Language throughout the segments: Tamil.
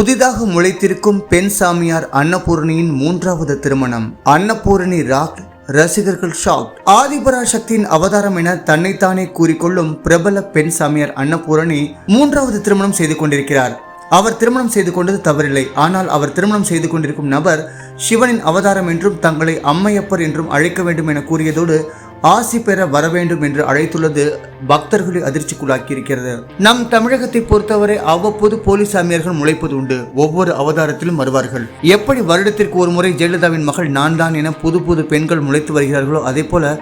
புதிதாக முளைத்திருக்கும் பெண் சாமியார் அன்னபூரணியின் மூன்றாவது திருமணம். அன்னபூரணி ராக் ரசிகர்கள் ஷாக். ஆதிபராசக்தியின் அவதாரம் என தன்னைத்தானே கூறிக்கொள்ளும் பிரபல பெண் சாமியார் அன்னபூரணி மூன்றாவது திருமணம் செய்து கொண்டிருக்கிறார். அவர் திருமணம் செய்து கொண்டது தவறில்லை. ஆனால் அவர் திருமணம் செய்து கொண்டிருக்கும் நபர் சிவனின் அவதாரம் என்றும் தங்களை அம்மையப்பர் என்றும் அழைக்க வேண்டும் என கூறியதோடு ஆசி பெற வர வேண்டும் என்று அழைத்துள்ளது பக்தர்களை அதிர்ச்சிக்குள்ளாக்கியிருக்கிறது. நம் தமிழகத்தை பொறுத்தவரை அவ்வப்போது போலீஸ் சாமியார்கள் முளைப்பது உண்டு. ஒவ்வொரு அவதாரத்திலும் வருவார்கள். எப்படி வருடத்திற்கு ஒரு முறை ஜெயலலிதாவின் மகள் நான் தான் என புது புது பெண்கள் முளைத்து வருகிறார்களோ அதே போல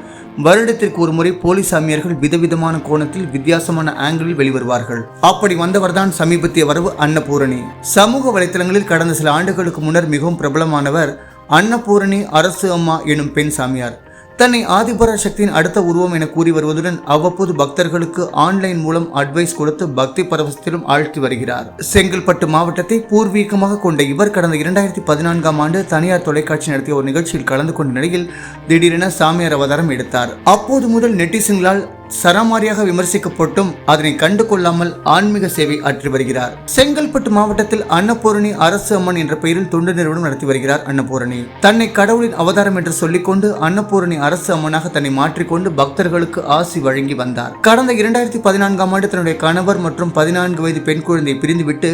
வருடத்திற்கு ஒரு முறை போலீஸ் சாமியார்கள் விதவிதமான கோணத்தில் வித்தியாசமான ஆங்கிளில் வெளிவருவார்கள். அப்படி வந்தவர்தான் சமீபத்திய வரவு அன்னபூரணி. சமூக வலைத்தளங்களில் கடந்த சில ஆண்டுகளுக்கு முன்னர் மிகவும் பிரபலமானவர் அன்னபூரணி அரசு அம்மா எனும் பெண் சாமியார். தன்னை ஆதிபர சக்தியின் அடுத்த உருவம் என கூறி வருவதுடன் அவ்வப்போது பக்தர்களுக்கு ஆன்லைன் மூலம் அட்வைஸ் கொடுத்து பக்தி பரவசத்திலும் ஆழ்த்தி வருகிறார். செங்கல்பட்டு மாவட்டத்தை பூர்வீகமாக கொண்ட இவர் கடந்த இரண்டாயிரத்தி பதினான்காம் ஆண்டு தனியார் தொலைக்காட்சி நடத்திய ஒரு நிகழ்ச்சியில் கலந்து கொண்ட நிலையில் திடீரென சாமியார் அவதாரம் எடுத்தார். அப்போது முதல் நெட்டிசன்களால் சரமாரியாக விமர்சிக்கப்பட்டும் அதனை கண்டு கொள்ளாமல் ஆன்மீக சேவை ஆற்றி வருகிறார். செங்கல்பட்டு மாவட்டத்தில் அன்னபூரணி அரசு அம்மன் என்ற பெயரில் தொண்டு நிறுவனம் நடத்தி வருகிறார் அன்னபூரணி. தன்னை கடவுளின் அவதாரம் என்று சொல்லிக்கொண்டு அன்னபூரணி அரசு அம்மனாக தன்னை மாற்றிக்கொண்டு பக்தர்களுக்கு ஆசி வழங்கி வந்தார். கடந்த இரண்டாயிரத்தி பதினான்காம் ஆண்டு தன்னுடைய கணவர் மற்றும் பதினான்கு வயது பெண் குழந்தையை பிரிந்துவிட்டு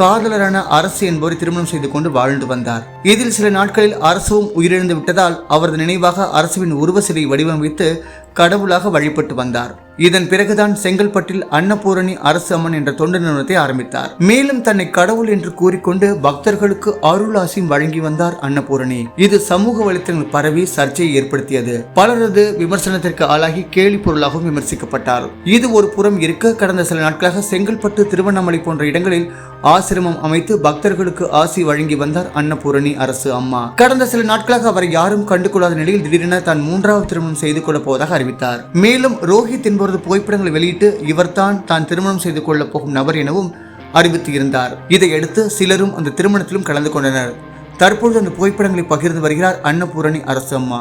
காதலரான அரசு என்பவரை திருமணம் செய்து கொண்டு வாழ்ந்து வந்தார். இதில் சில நாட்களில் அரசுவும் உயிரிழந்து விட்டதால் அவரது நினைவாக அரசுவின் உருவ சிலை வடிவமைத்து கடவுளாக வழிபட்டு வந்தார். இதன் பிறகுதான் செங்கல்பட்டில் அன்னபூரணி அரசு அம்மன் என்ற தொண்டு நிறுவனத்தை ஆரம்பித்தார். மேலும் தன்னை கடவுள் என்று கூறிக்கொண்டு பக்தர்களுக்கு அருளாசியும் வழங்கி வந்தார் அன்னபூரணி. இது சமூக வலைத்தளங்கள் பரவி சர்ச்சையை ஏற்படுத்தியது. பலரது விமர்சனத்திற்கு ஆளாகி கேலி பொருளாகவும் விமர்சிக்கப்பட்டார். இது ஒரு புறம் இருக்க கடந்த சில நாட்களாக செங்கல்பட்டு திருவண்ணாமலை போன்ற இடங்களில் ஆசிரமம் அமைத்து பக்தர்களுக்கு ஆசி வழங்கி வந்தார் அன்னபூரணி அரசு அம்மா. கடந்த சில நாட்களாக அவரை யாரும் கண்டுகொள்ளாத நிலையில் திடீரென தான் மூன்றாவது திருமணம் செய்து கொள்ள போவதாக அறிவித்தார். மேலும் ரோஹித் என்பவரது புகைப்படங்களை வெளியிட்டு இவர்தான் தான் திருமணம் செய்து கொள்ளப் போகும் நபர் எனவும் அறிவித்து இருந்தார். இதையடுத்து சிலரும் அந்த திருமணத்திலும் கலந்து கொண்டனர். தற்பொழுது அந்த புகைப்படங்களை பகிர்ந்து வருகிறார் அன்னபூரணி அரசம்மா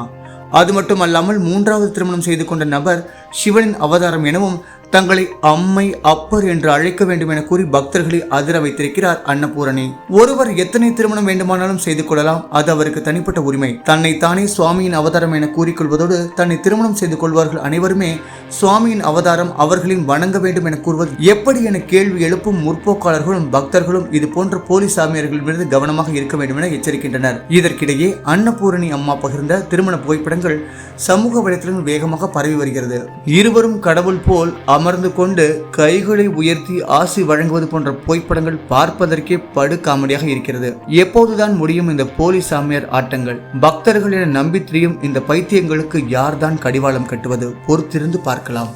அது மட்டுமல்லாமல் மூன்றாவது திருமணம் செய்து கொண்ட நபர் சிவனின் அவதாரம் எனவும் தங்களை அம்மை அப்பர் என்று அழைக்க வேண்டும் என கூறி பக்தர்களை அதிர வைத்திருக்கிறார் அன்னபூரணி. ஒருவர் எத்தனை திருமணம் வேண்டுமானாலும் செய்து கொள்ளலாம். அது அவருக்கு தனிப்பட்ட உரிமை. தன்னை தானே சுவாமியின் அவதாரம் என கூறிக்கொள்வதோடு தன்னை திருமணம் செய்து கொள்வார்கள் அனைவருமே சுவாமியின் அவதாரம் அவர்களின் வணங்க வேண்டும் என கூறுவது எப்படி என கேள்வி எழுப்பும் முற்போக்காளர்களும் பக்தர்களும் இது போன்ற போலி சாமியார்களிடமிருந்து கவனமாக இருக்க வேண்டும் என எச்சரிக்கின்றனர். இதற்கிடையே அன்னபூரணி அம்மா பகிர்ந்த திருமண புகைப்படங்கள் சமூக வலைத்தளங்கள் வேகமாக பரவி வருகிறது. இருவரும் கடவுள் போல் அமர்ந்து கொண்டு கைகளை உயர்த்தி ஆசி வழங்குவது போன்ற புகைப்படங்கள் பார்ப்பதற்கே படு காமெடியாக இருக்கிறது. எப்போதுதான் முடியும் இந்த போலி சாமியார் ஆட்டங்கள். பக்தர்கள் என நம்பி திரியும் இந்த பைத்தியங்களுக்கு யார்தான் கடிவாளம் கட்டுவது? பொறுத்திருந்து பார்க்கலாம்.